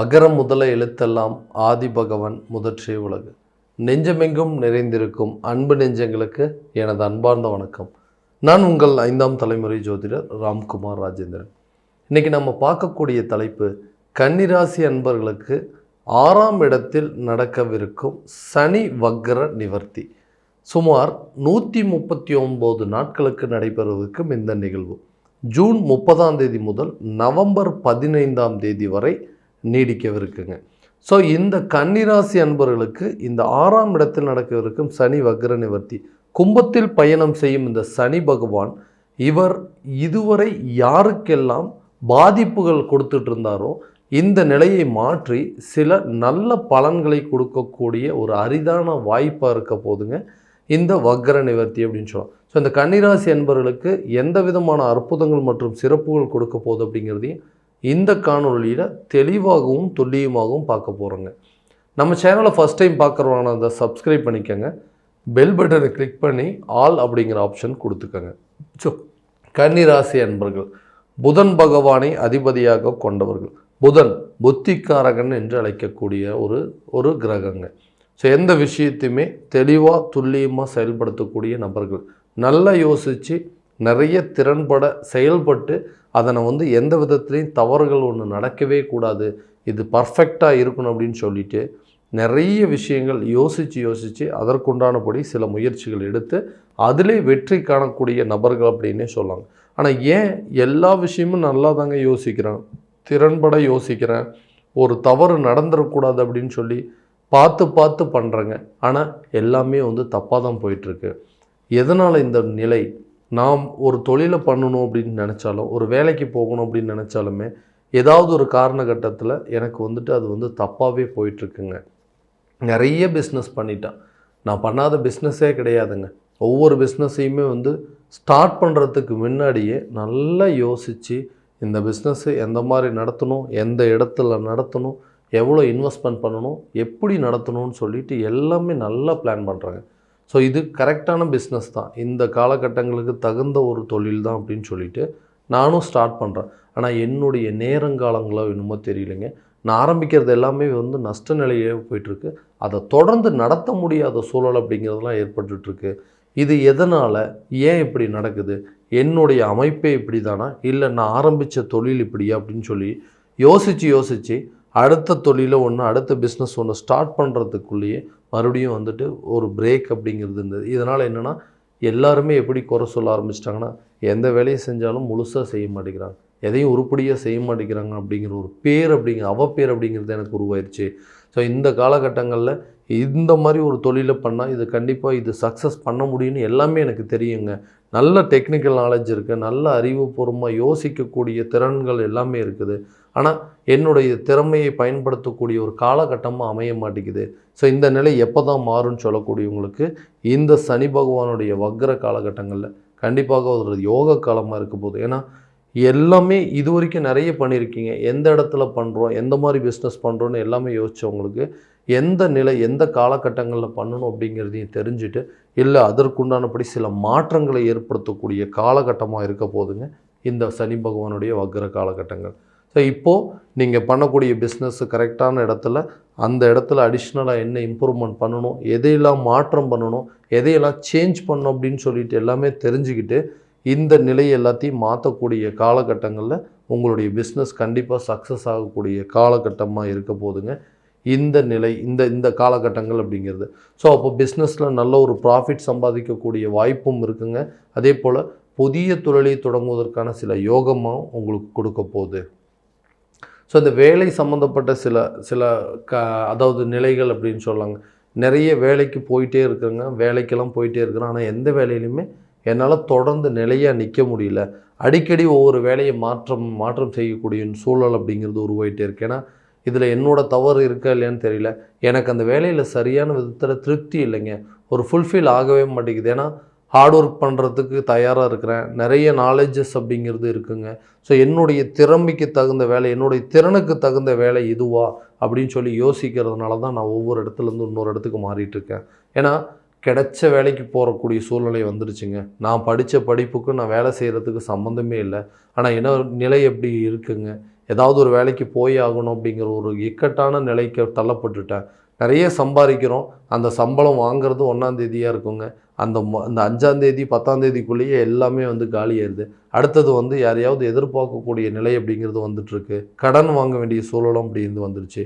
அகரம் முதல எழுத்தெல்லாம் ஆதி பகவன் முதற்றே உலகு. நெஞ்சமெங்கும் நிறைந்திருக்கும் அன்பு நெஞ்சங்களுக்கு எனது அன்பார்ந்த வணக்கம். நான் உங்கள் ஐந்தாம் தலைமுறை ஜோதிடர் ராம்குமார் ராஜேந்திரன். இன்னைக்கு நம்ம பார்க்கக்கூடிய தலைப்பு கன்னிராசி அன்பர்களுக்கு ஆறாம் இடத்தில் நடக்கவிருக்கும் சனி வக்ர நிவர்த்தி. சுமார் நூற்றி முப்பத்தி ஒம்பது நாட்களுக்கு நடைபெறவிருக்கும் இந்த நிகழ்வு. ஜூன் முப்பதாம் தேதி முதல் நவம்பர் பதினைந்தாம் தேதி வரை நீடிக்கவிருக்குங்க. ஸோ இந்த கன்னிராசி அன்பர்களுக்கு இந்த ஆறாம் இடத்தில் நடக்கவிருக்கும் சனி வக்ர நிவர்த்தி கும்பத்தில் பயணம் செய்யும் இந்த சனி பகவான் இவர் இதுவரை யாருக்கெல்லாம் பாதிப்புகள் கொடுத்துட்டு இருந்தாரோ இந்த நிலையை மாற்றி சில நல்ல பலன்களை கொடுக்கக்கூடிய ஒரு அரிதான வாய்ப்பாக இருக்க போதுங்க. இந்த வக்ர நிவர்த்தி அப்படின்னு சொல்லலாம். ஸோ இந்த கன்னிராசி என்பவர்களுக்கு எந்த விதமான அற்புதங்கள் மற்றும் சிறப்புகள் கொடுக்க போகுது அப்படிங்கிறதையும் இந்த காணொலியில் தெளிவாகவும் துல்லியமாகவும் பார்க்க போகிறோங்க நம்ம சேனலை ஃபஸ்ட் டைம் பார்க்குறவங்க அதை சப்ஸ்கிரைப் பண்ணிக்கோங்க பெல் பட்டனை கிளிக் பண்ணி ஆல் அப்படிங்கிற ஆப்ஷன் கொடுத்துக்கோங்க. ஸோ கன்னிராசி அன்பர்கள் புதன் பகவானை அதிபதியாக கொண்டவர்கள். புதன் புத்திக்காரகன் என்று அழைக்கக்கூடிய ஒரு ஒரு கிரகங்க. ஸோ எந்த விஷயத்தையுமே தெளிவாக துல்லியமாக செயல்படுத்தக்கூடிய நபர்கள். நல்லா யோசித்து நிறைய திறன்பட செயல்பட்டு அதனை வந்து எந்த விதத்துலேயும் தவறுகள் ஒன்று நடக்கவே கூடாது. இது பர்ஃபெக்டாக இருக்கணும் அப்படின்னு சொல்லிட்டு நிறைய விஷயங்கள் யோசித்து யோசித்து அதற்குண்டானபடி சில முயற்சிகள் எடுத்து அதிலே வெற்றி காணக்கூடிய நபர்கள் அப்படின்னே சொல்லலாம் ஆனால் ஏன் எல்லா விஷயமும் நல்லா தாங்க யோசிக்கிறேன். திறன்பட யோசிக்கிறேன். ஒரு தவறு நடந்துடக்கூடாது அப்படின்னு சொல்லி பார்த்து பார்த்து பண்ணுறேங்க ஆனால் எல்லாமே வந்து தப்பாக தான் போயிட்டுருக்கு எதனால் இந்த நிலை? நாம் ஒரு தொழிலை பண்ணணும் அப்படின்னு நினச்சாலும் ஒரு வேலைக்கு போகணும் அப்படின்னு நினச்சாலுமே ஏதாவது ஒரு காரணகட்டத்தில் எனக்கு வந்துட்டு அது வந்து தப்பாகவே போயிட்டுருக்குங்க. நிறைய பிஸ்னஸ் பண்ணிட்டேன். நான் பண்ணாத பிஸ்னஸே கிடையாதுங்க. ஒவ்வொரு பிஸ்னஸையுமே வந்து ஸ்டார்ட் பண்ணுறதுக்கு முன்னாடியே நல்லா யோசித்து இந்த பிஸ்னஸ்ஸு எந்த மாதிரி நடத்தணும் எந்த இடத்துல நடத்தணும் எவ்வளோ இன்வெஸ்ட்மெண்ட் பண்ணணும் எப்படி நடத்தணும்னு சொல்லிட்டு எல்லாமே நல்லா பிளான் பண்ணுறாங்க ஸோ இது கரெக்டான பிஸ்னஸ் தான். இந்த காலகட்டங்களுக்கு தகுந்த ஒரு தொழில் தான் அப்படின்னு சொல்லிட்டு நானும் ஸ்டார்ட் பண்ணுறேன் ஆனால் என்னுடைய நேரங்காலங்களோ என்னமோ தெரியலைங்க. நான் ஆரம்பிக்கிறது எல்லாமே வந்து நஷ்ட நிலையே போயிட்டுருக்கு. அதை தொடர்ந்து நடத்த முடியாத சூழல் அப்படிங்கிறதுலாம் ஏற்பட்டுட்ருக்கு இது எதனால்? ஏன் இப்படி நடக்குது? என்னுடைய அமைப்பே இப்படி தானா இல்லை நான் ஆரம்பித்த தொழில் இப்படியா அப்படின்னு சொல்லி யோசித்து யோசித்து அடுத்த தொழிலை ஒன்று அடுத்த பிஸ்னஸ் ஒன்று ஸ்டார்ட் பண்ணுறதுக்குள்ளேயே மறுபடியும் வந்துட்டு ஒரு பிரேக் அப்படிங்கிறது இருந்தது. இதனால் என்னென்னா எல்லாருமே எப்படி குறை சொல்ல ஆரம்பிச்சிட்டாங்கன்னா எந்த வேலையை செஞ்சாலும் முழுசாக செய்ய மாட்டேங்கிறாங்க. எதையும் உருப்படியாக செய்ய மாட்டேங்கிறாங்க அப்படிங்கிற ஒரு பேர் அப்படிங்கிற அவப்பேர் அப்படிங்கிறது எனக்கு உருவாயிருச்சு. ஸோ இந்த காலகட்டங்களில் இந்த மாதிரி ஒரு தொழிலை பண்ணால் இது கண்டிப்பாக இது சக்ஸஸ் பண்ண முடியும்னு எல்லாமே எனக்கு தெரியுங்க. நல்ல டெக்னிக்கல் நாலேஜ் இருக்குது நல்ல அறிவுபூர்வமாக யோசிக்கக்கூடிய திறன்கள் எல்லாமே இருக்குது. ஆனால் என்னுடைய திறமையை பயன்படுத்தக்கூடிய ஒரு காலகட்டமாக அமைய மாட்டேங்குது. ஸோ இந்த நிலை எப்போ தான் மாறும்னு சொல்லக்கூடியவங்களுக்கு இந்த சனி பகவானுடைய வக்ர காலகட்டங்களில் கண்டிப்பாக ஒரு யோக காலமாக இருக்க போகுது. ஏன்னா எல்லாமே இது வரைக்கும் நிறைய பண்ணியிருக்கீங்க. எந்த இடத்துல பண்ணுறோம் எந்த மாதிரி பிஸ்னஸ் பண்ணுறோன்னு எல்லாமே யோசிச்சவங்களுக்கு எந்த நிலை எந்த காலகட்டங்களில் பண்ணணும் அப்படிங்கிறதையும் தெரிஞ்சுட்டு இல்லை அதற்குண்டானபடி சில மாற்றங்களை ஏற்படுத்தக்கூடிய காலகட்டமாக இருக்க போதுங்க இந்த சனி பகவானுடைய வக்ர காலகட்டங்கள். ஸோ இப்போது நீங்கள் பண்ணக்கூடிய பிஸ்னஸ் கரெக்டான இடத்துல அந்த இடத்துல அடிஷ்னலாக என்ன இம்ப்ரூவ்மெண்ட் பண்ணணும் எதையெல்லாம் மாற்றம் பண்ணணும் எதையெல்லாம் சேஞ்ச் பண்ணணும் அப்படின்னு சொல்லிட்டு எல்லாமே தெரிஞ்சுக்கிட்டு இந்த நிலை எல்லாத்தையும் மாற்றக்கூடிய காலகட்டங்களில் உங்களுடைய பிஸ்னஸ் கண்டிப்பாக சக்ஸஸ் ஆகக்கூடிய காலகட்டமாக இருக்க போதுங்க இந்த நிலை இந்த இந்த காலகட்டங்கள் அப்படிங்கிறது. ஸோ அப்போ பிஸ்னஸில் நல்ல ஒரு ப்ராஃபிட் சம்பாதிக்கக்கூடிய வாய்ப்பும் இருக்குங்க. அதே போல் புதிய தொழிலை தொடங்குவதற்கான சில யோகமாக உங்களுக்கு கொடுக்க போகுது. ஸோ இந்த வேலை சம்மந்தப்பட்ட சில சில க அதாவது நிலைகள் அப்படின்னு சொல்லாங்க. நிறைய வேலைக்கு போயிட்டே இருக்கிறேங்க. வேலைக்கெல்லாம் போயிட்டே இருக்கிறேன். ஆனால் எந்த வேலையிலையுமே என்னால் தொடர்ந்து நிலையாக நிற்க முடியல. அடிக்கடி ஒவ்வொரு வேலையை மாற்றம் மாற்றம் செய்யக்கூடிய சூழல் அப்படிங்கிறது உருவாகிட்டே இருக்கு. ஏன்னா இதில் என்னோடய தவறு இருக்கா இல்லையான்னு தெரியல. எனக்கு அந்த வேலையில் சரியான விதத்தில் திருப்தி இல்லைங்க. ஒரு ஃபுல்ஃபில் ஆகவே மாட்டேங்குது. ஏன்னா ஹார்ட் ஒர்க் பண்ணுறதுக்கு தயாராக இருக்கிறேன். நிறைய நாலேஜஸ் அப்படிங்கிறது இருக்குங்க. ஸோ என்னுடைய திறமைக்கு தகுந்த வேலை என்னுடைய திறனுக்கு தகுந்த வேலை இதுவா? அப்படின்னு சொல்லி யோசிக்கிறதுனால தான் நான் ஒவ்வொரு இடத்துலேருந்து இன்னொரு இடத்துக்கு மாறிட்டு இருக்கேன். ஏன்னா கிடைச்ச வேலைக்கு போகக்கூடிய சூழ்நிலை வந்துருச்சுங்க. நான் படித்த படிப்புக்கும் நான் வேலை செய்கிறதுக்கு சம்மந்தமே இல்லை. ஆனால் என்ன நிலை எப்படி இருக்குங்க? ஏதாவது ஒரு வேலைக்கு போய் ஆகணும் அப்படிங்கிற ஒரு இக்கட்டான நிலைக்கு தள்ளப்பட்டுட்டேன். நிறைய சம்பாதிக்கிறோம். அந்த சம்பளம் வாங்குறது ஒன்றாந்தேதியாக இருக்குங்க. அந்த ம- அந்த அஞ்சாந்தேதி பத்தாந்தேதிக்குள்ளேயே எல்லாமே வந்து காலியாயிருது அடுத்தது வந்து யாரையாவது எதிர்பார்க்கக்கூடிய நிலை அப்படிங்கிறது வந்துட்டுருக்கு. கடன் வாங்க வேண்டிய சூழலும் அப்படிங்கிறது வந்துருச்சு.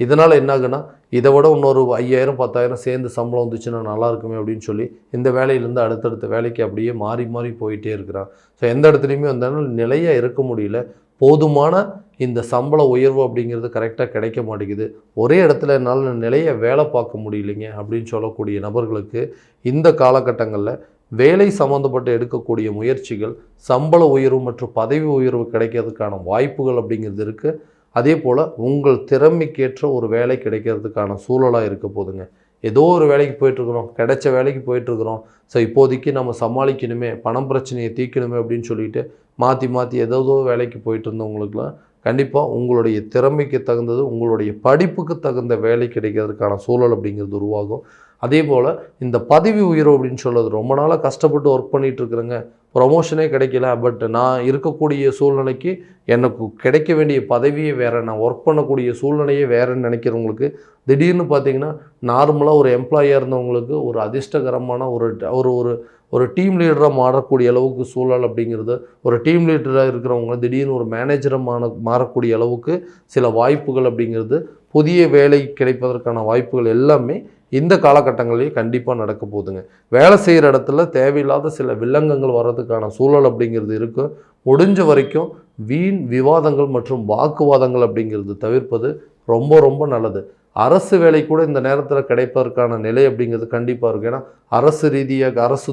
இதனால் என்ன ஆகுனா இதை விட இன்னொரு ஐயாயிரம் பத்தாயிரம் சேர்ந்து சம்பளம் வந்துச்சுன்னா நல்லா இருக்குமே அப்படின்னு சொல்லி இந்த வேலையிலேருந்து அடுத்தடுத்த வேலைக்கு அப்படியே மாறி மாறி போயிட்டே இருக்கிறான். ஸோ எந்த இடத்துலையுமே வந்தாலும் நிலையாக இருக்க முடியல. போதுமான இந்த சம்பள உயர்வு அப்படிங்கிறது கரெக்டாக கிடைக்க மாட்டேங்குது. ஒரே இடத்துல என்னால் நிலைய வேலை பார்க்க முடியலைங்க அப்படின்னு சொல்லக்கூடிய நபர்களுக்கு இந்த காலகட்டங்களில் வேலை சம்மந்தப்பட்டு எடுக்கக்கூடிய முயற்சிகள் சம்பள உயர்வு மற்றும் பதவி உயர்வு கிடைக்கிறதுக்கான வாய்ப்புகள் அப்படிங்கிறது இருக்குது அதே போல் உங்கள் திறமைக்கேற்ற ஒரு வேலை கிடைக்கிறதுக்கான சூழலாக இருக்க போதுங்க ஏதோ ஒரு வேலைக்கு போயிட்டுருக்குறோம் கிடைச்ச வேலைக்கு போயிட்டுருக்குறோம் ஸோ இப்போதைக்கு நம்ம சமாளிக்கணுமே பணம் பிரச்சனையை தீர்க்கணுமே அப்படின்னு சொல்லிட்டு மாற்றி மாற்றி ஏதோ வேலைக்கு போயிட்டு இருந்தவங்களுக்குலாம் கண்டிப்பாக உங்களுடைய திறமைக்கு தகுந்தது உங்களுடைய படிப்புக்கு தகுந்த வேலை கிடைக்கிறதுக்கான சூழல் அப்படிங்கிறது உருவாகும். அதே போல் இந்த பதவி உயர்வு அப்படின்னு சொல்கிறது ரொம்ப நாளாக கஷ்டப்பட்டு ஒர்க் பண்ணிகிட்டு இருக்கிறேங்க. ப்ரொமோஷனே கிடைக்கல பட் நான் இருக்கக்கூடிய சூழ்நிலைக்கு எனக்கு கிடைக்க வேண்டிய பதவியே வேறு நான் ஒர்க் பண்ணக்கூடிய சூழ்நிலையே வேறுன்னு நினைக்கிறவங்களுக்கு திடீர்னு பார்த்தீங்கன்னா நார்மலாக ஒரு எம்ப்ளாயியாக இருந்தவங்களுக்கு ஒரு அதிர்ஷ்டகரமான ஒரு ஒரு ஒரு ஒரு டீம் லீடராக மாறக்கூடிய அளவுக்கு சூழல் அப்படிங்கிறது ஒரு டீம் லீடராக இருக்கிறவங்க திடீர்னு ஒரு மேனேஜராக மான மாறக்கூடிய அளவுக்கு சில வாய்ப்புகள் அப்படிங்கிறது புதிய வேலை கிடைப்பதற்கான வாய்ப்புகள் எல்லாமே இந்த காலகட்டங்களிலேயே கண்டிப்பாக நடக்க போகுதுங்க. வேலை செய்கிற இடத்துல தேவையில்லாத சில வில்லங்கங்கள் வர்றதுக்கான சூழல் அப்படிங்கிறது இருக்குது முடிஞ்ச வரைக்கும் வீண் விவாதங்கள் மற்றும் வாக்குவாதங்கள் அப்படிங்கிறது தவிர்ப்பது ரொம்ப ரொம்ப நல்லது. அரசு வேலை கூட இந்த நேரத்தில் கிடைப்பதற்கான நிலை அப்படிங்கிறது கண்டிப்பாக இருக்கும். ஏன்னா அரசு ரீதியாக அரசு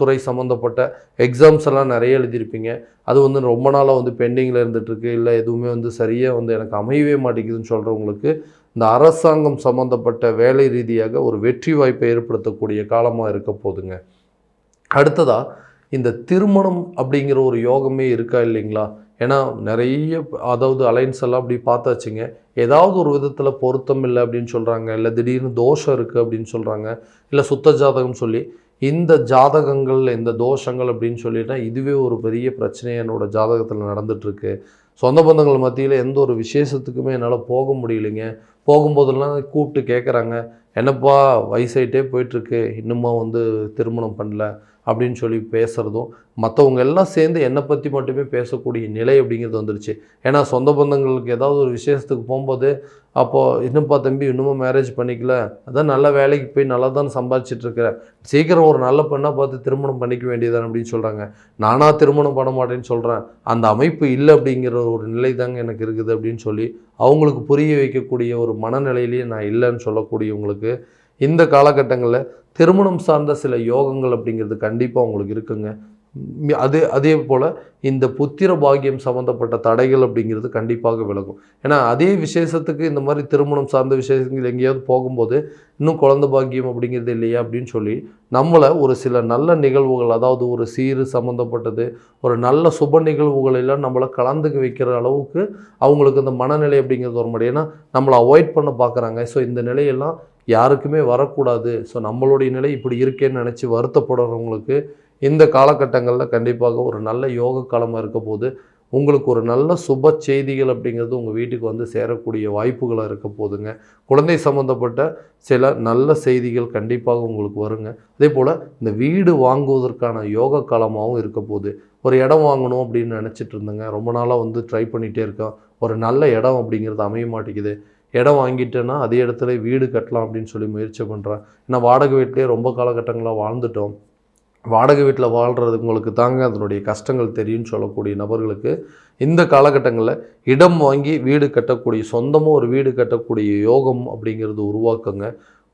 துறை சம்மந்தப்பட்ட எக்ஸாம்ஸ் எல்லாம் நிறைய எழுதியிருப்பீங்க. அது வந்து ரொம்ப நாளாக வந்து பெண்டிங்கில் இருந்துகிட்ருக்கு இல்லை எதுவுமே வந்து சரியாக வந்து எனக்கு அமையவே மாட்டேங்குதுன்னு சொல்கிறவங்களுக்கு இந்த அரசாங்கம் சம்மந்தப்பட்ட வேலை ரீதியாக ஒரு வெற்றி வாய்ப்பை ஏற்படுத்தக்கூடிய காலமாக இருக்க போதுங்க. அடுத்ததாக இந்த திருமணம் அப்படிங்கிற ஒரு யோகமே இருக்கா இல்லைங்களா? ஏன்னா நிறைய அதாவது அலைன்ஸ் எல்லாம் அப்படி பார்த்தாச்சுங்க. ஏதாவது ஒரு விதத்தில் பொருத்தம் இல்லை அப்படின்னு சொல்கிறாங்க இல்லை திடீர்னு தோஷம் இருக்குது அப்படின்னு சொல்கிறாங்க இல்லை சுத்த ஜாதகம் சொல்லி இந்த ஜாதகங்கள் இந்த தோஷங்கள் அப்படின்னு சொல்லிட்டா இதுவே ஒரு பெரிய பிரச்சனை என்னோடய ஜாதகத்தில் நடந்துகிட்ருக்கு சொந்த பந்தங்கள் மத்தியில் எந்த ஒரு விசேஷத்துக்குமே என்னால் போக முடியலைங்க. போகும்போதெல்லாம் கூப்பிட்டு கேட்குறாங்க என்னப்பா வயசாயிட்டே போயிட்டுருக்கு இன்னுமா வந்து திருமணம் பண்ணல அப்படின்னு சொல்லி பேசுகிறதும் மற்றவங்க எல்லாம் சேர்ந்து என்னை பற்றி மட்டுமே பேசக்கூடிய நிலை அப்படிங்கிறது வந்துருச்சு. ஏன்னா சொந்த பந்தங்களுக்கு ஏதாவது ஒரு விசேஷத்துக்கு போகும்போது அப்போது இன்னும்ப்பா தம்பி இன்னமும் மேரேஜ் பண்ணிக்கல? அதான் நல்ல வேலைக்கு போய் நல்லா தான் சம்பாதிச்சிட்டு சீக்கிரம் ஒரு நல்ல பெண்ணாக பார்த்து திருமணம் பண்ணிக்க வேண்டியதான் அப்படின்னு சொல்கிறாங்க நானாக திருமணம் பண்ண மாட்டேன்னு சொல்கிறேன் அந்த அமைப்பு இல்லை அப்படிங்கிற ஒரு நிலை தாங்க எனக்கு இருக்குது அப்படின்னு சொல்லி அவங்களுக்கு புரிய வைக்கக்கூடிய ஒரு மனநிலையிலேயே நான் இல்லைன்னு சொல்லக்கூடியவங்களுக்கு இந்த காலகட்டங்களில் திருமணம் சார்ந்த சில யோகங்கள் அப்படிங்கிறது கண்டிப்பாக உங்களுக்கு இருக்குங்க. அதே அதே போல் இந்த புத்திர பாக்கியம் சம்மந்தப்பட்ட தடைகள் அப்படிங்கிறது கண்டிப்பாக விலகும். ஏன்னா அதே விசேஷத்துக்கு இந்த மாதிரி திருமணம் சார்ந்த விசேஷங்கள் எங்கேயாவது போகும்போது இன்னும் குழந்த பாக்கியம் அப்படிங்கிறது இல்லையா அப்படின்னு சொல்லி நம்மளை ஒரு சில நல்ல நிகழ்வுகள் அதாவது ஒரு சீரு சம்மந்தப்பட்டது ஒரு நல்ல சுப நிகழ்வுகள் எல்லாம் நம்மளை கலந்துக்க வைக்கிற அளவுக்கு அவங்களுக்கு அந்த மனநிலை அப்படிங்கிறது வர முடியும் ஏன்னா நம்மளை அவாய்ட் பண்ண பார்க்குறாங்க. ஸோ இந்த நிலையெல்லாம் யாருக்குமே வரக்கூடாது. ஸோ நம்மளுடைய நிலை இப்படி இருக்கேன்னு நினச்சி வருத்தப்படுறவங்களுக்கு இந்த காலகட்டங்களில் கண்டிப்பாக ஒரு நல்ல யோக காலமாக இருக்க போது உங்களுக்கு ஒரு நல்ல சுப செய்திகள் அப்படிங்கிறது உங்கள் வீட்டுக்கு வந்து சேரக்கூடிய வாய்ப்புகளாக இருக்க போதுங்க. குழந்தை சம்மந்தப்பட்ட சில நல்ல செய்திகள் கண்டிப்பாக உங்களுக்கு வருங்க. அதே போல் இந்த வீடு வாங்குவதற்கான யோக காலமாகவும் இருக்க போகுது ஒரு இடம் வாங்கணும் அப்படின்னு நினச்சிட்டு இருந்தேங்க. ரொம்ப நாளாக வந்து ட்ரை பண்ணிகிட்டே இருக்கேன். ஒரு நல்ல இடம் அப்படிங்கிறது அமைய மாட்டேங்குது. இடம் வாங்கிட்டேன்னா அதே இடத்துல வீடு கட்டலாம் அப்படின்னு சொல்லி முயற்சி பண்ணுறேன் ஏன்னா வாடகை வீட்டிலே ரொம்ப காலகட்டங்களாக வாழ்ந்துட்டோம். வாடகை வீட்டில் வாழ்கிறதுங்களுக்கு தாங்க அதனுடைய கஷ்டங்கள் தெரியும்னு சொல்லக்கூடிய நபர்களுக்கு இந்த காலகட்டங்களில் இடம் வாங்கி வீடு கட்டக்கூடிய சொந்தமாக ஒரு வீடு கட்டக்கூடிய யோகம் அப்படிங்கிறது உருவாக்குங்க.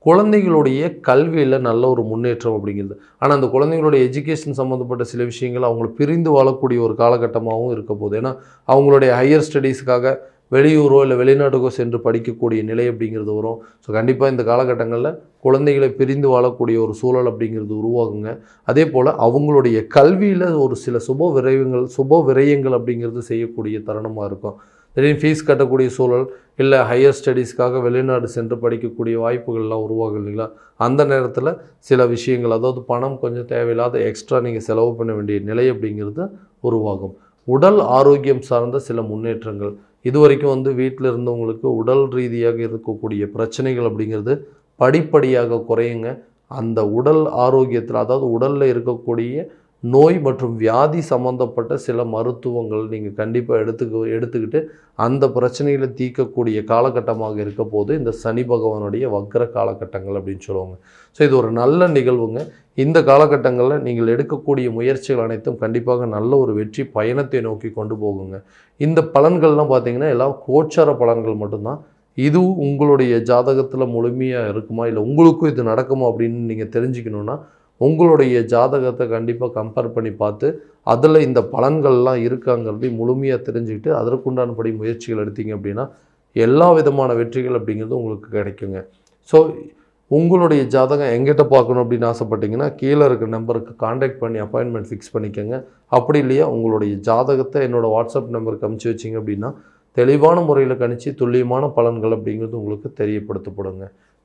குழந்தைகளுடைய கல்வியில் நல்ல ஒரு முன்னேற்றம் அப்படிங்கிறது. ஆனால் அந்த குழந்தைங்களுடைய எஜுகேஷன் சம்மந்தப்பட்ட சில விஷயங்கள் அவங்களை பிரிந்து வாழக்கூடிய ஒரு காலகட்டமாகவும் இருக்க போகுது. ஏன்னா அவங்களுடைய ஹையர் ஸ்டடீஸுக்காக வெளியூரோ இல்லை வெளிநாட்டுக்கோ சென்று படிக்கக்கூடிய நிலை அப்படிங்கிறது வரும். ஸோ கண்டிப்பாக இந்த காலகட்டங்களில் குழந்தைகளை பிரிந்து வாழக்கூடிய ஒரு சூழல் அப்படிங்கிறது உருவாகுங்க. அதே போல் அவங்களுடைய கல்வியில் ஒரு சில சுப விரைவுகள் சுப விரயங்கள் அப்படிங்கிறது செய்யக்கூடிய தருணமாக இருக்கும். திடீர்னு ஃபீஸ் கட்டக்கூடிய சூழல் இல்லை ஹையர் ஸ்டடீஸ்க்காக வெளிநாடு சென்று படிக்கக்கூடிய வாய்ப்புகள்லாம் உருவாகும் இல்லைங்களா? அந்த நேரத்தில் சில விஷயங்கள் அதாவது பணம் கொஞ்சம் தேவையில்லாத எக்ஸ்ட்ரா நீங்கள் செலவு பண்ண வேண்டிய நிலை அப்படிங்கிறது உருவாகும். உடல் ஆரோக்கியம் சார்ந்த சில முன்னேற்றங்கள். இது வரைக்கும் வந்து வீட்டில் இருந்தவங்களுக்கு உடல் ரீதியாக இருக்கக்கூடிய பிரச்சனைகள் அப்படிங்கிறது படிப்படியாக குறையுங்க. அந்த உடல் ஆரோக்கியத்தில் அதாவது உடலில் இருக்கக்கூடிய நோய் மற்றும் வியாதி சம்மந்தப்பட்ட சில மருத்துவங்கள் நீங்கள் கண்டிப்பாக எடுத்துக்க எடுத்துக்கிட்டு அந்த பிரச்சனைகளை தீர்க்கக்கூடிய காலகட்டமாக இருக்க போது இந்த சனி பகவானுடைய வக்ர காலகட்டங்கள் அப்படின்னு சொல்லுவாங்க. ஸோ இது ஒரு நல்ல நிகழ்வுங்க. இந்த காலகட்டங்களில் நீங்கள் எடுக்கக்கூடிய முயற்சிகள் அனைத்தும் கண்டிப்பாக நல்ல ஒரு வெற்றி பயணத்தை நோக்கி கொண்டு போகுங்க. இந்த பலன்கள்லாம் பார்த்திங்கன்னா எல்லாம் கோச்சார பலன்கள் மட்டும்தான். இது உங்களுடைய ஜாதகத்தில் முழுமையாக இருக்குமா? இல்லை உங்களுக்கும் இது நடக்குமா அப்படின்னு நீங்கள் தெரிஞ்சுக்கணுன்னா உங்களுடைய ஜாதகத்தை கண்டிப்பாக கம்பேர் பண்ணி பார்த்து அதில் இந்த பலன்கள்லாம் இருக்காங்கிறதையும் முழுமையாக தெரிஞ்சுக்கிட்டு அதற்குண்டானபடி முயற்சிகள் எடுத்தீங்க அப்படின்னா எல்லா விதமான வெற்றிகள் அப்படிங்கிறது உங்களுக்கு கிடைக்குங்க. ஸோ உங்களுடைய ஜாதகம் எங்கிட்ட பார்க்கணும் அப்படின்னு ஆசைப்பட்டீங்கன்னா கீழே இருக்க நம்பருக்கு காண்டாக்ட் பண்ணி அப்பாயின்மெண்ட் ஃபிக்ஸ் பண்ணிக்கோங்க. அப்படி இல்லையா உங்களுடைய ஜாதகத்தை என்னோடய வாட்ஸ்அப் நம்பருக்கு அமுச்சு வச்சிங்க அப்படின்னா தெளிவான முறையில் கணிச்சு துல்லியமான பலன்கள் அப்படிங்கிறது உங்களுக்கு தெரியப்படுத்தப்படுங்க.